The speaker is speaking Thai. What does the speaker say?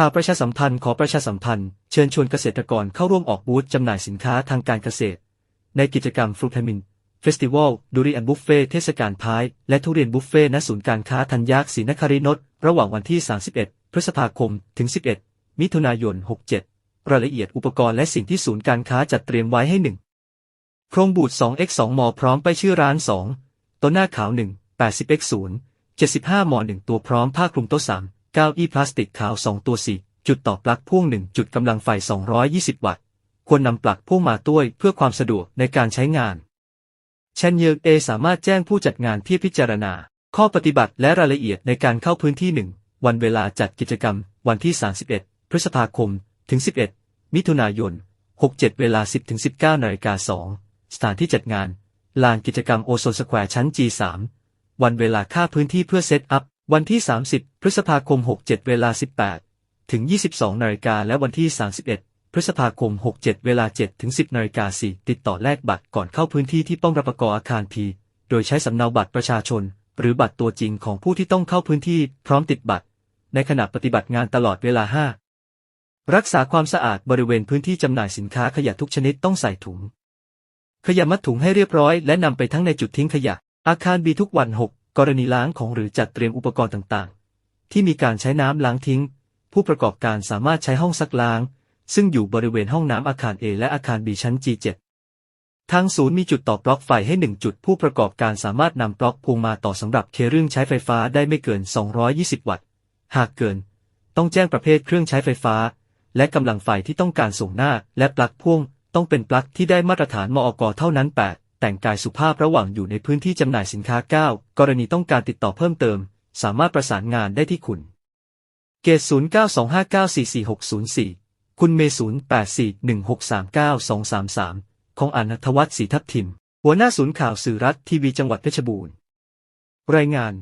ข่าวประชาสัมพันธ์ขอประชาสัมพันธ์ เชิญชวนเกษตรกรเข้าร่วมออกบูธจำหน่ายสินค้าทางการเกษตร ในกิจกรรมฟรุตไทมินเฟสติวัลดูริอันบุฟเฟ่เทศกาลพาย และทุเรียนบุฟเฟ่ณศูนย์การค้าธัญญาศรีนครินทร์ระหว่างวันที่ 31 พฤษภาคม ถึง 11 มิถุนายน 67 รายละเอียดอุปกรณ์และสิ่งที่ศูนย์การค้าจัดเตรียมไว้ให้1โครงบูด 2x2 มอพร้อมไปชื่อร้าน 2 ตัวหน้าขาว 1 80x0 75ม1ตัวพร้อมผ้าคลุมโต๊ะ3 เก้าอี้พลาสติกขาว 2 ตัว 4 จุดต่อปลั๊กพ่วง 1 จุดกำลังไฟ 220 วัตต์ ควรนำปลั๊กพ่วงมาด้วยเพื่อความสะดวกในการใช้งานเชนเยอเอสามารถแจ้งผู้จัดงานเพื่อพิจารณา ข้อปฏิบัติและรายละเอียดในการเข้าพื้นที่ 1 วันเวลาจัดกิจกรรม วันที่ 31 พฤษภาคม ถึง 11 มิถุนายน 67 เวลา 10ถึง19นาฬิกา2สถานที่จัดงาน ลานกิจกรรมโอโซนสแควร์ชั้น G3 วันเวลาค่าพื้นที่เพื่อเซตอัพ วันที่ 30 พฤษภาคม 67 เวลา 18 ถึง 22 นาฬิกา และวันที่ 31 พฤษภาคม 67 เวลา 7 ถึง 10 นาฬิกา 4 ติดต่อแลกบัตรก่อนเข้าพื้นที่ที่ป้องรับประกออาคารพีโดยใช้สำเนาบัตรประชาชน หรือบัตรตัวจริงของผู้ที่ต้องเข้าพื้นที่พร้อมติดบัตร ในขณะปฏิบัติงานตลอดเวลา 5 รักษาความสะอาดบริเวณพื้นที่จำหน่ายสินค้าขยะทุกชนิดต้องใส่ถุง ขยะมัดถุงให้เรียบร้อยและนำไปทั้งในจุดทิ้งขยะ อาคารบีทุกวัน 6 กรณีล้างของหรือจัดเตรียมอุปกรณ์ต่างๆ ที่มีการใช้น้ำล้างทิ้ง ผู้ประกอบการสามารถใช้ห้องซักล้าง ซึ่งอยู่บริเวณห้องน้ำอาคาร A และอาคาร B ชั้น G7 ทางศูนย์มีจุดต่อปลั๊กไฟให้ 1 จุด ผู้ประกอบการสามารถนำปลั๊กพวงมาต่อสำหรับเครื่องใช้ไฟฟ้าได้ไม่เกิน 220 วัตต์ หากเกิน ต้องแจ้งประเภทเครื่องใช้ไฟฟ้า และกำลังไฟที่ต้องการส่งหน้า และปลั๊กพ่วง ต้องเป็นปลั๊กที่ได้มาตรฐานมอกเท่านั้น 8 แต่งกายสุภาพระหว่างอยู่ในพื้นที่จำหน่ายสินค้า 9 กรณีต้องการติดต่อเพิ่มเติม สามารถประสานงานได้ที่คุณ เกต0925944604 คุณเม0841639233 ของอนัทวัฒน์ศรีทับทิม หัวหน้าศูนย์ข่าวสื่อรัฐทีวีจังหวัดเพชรบูรณ์ รายงาน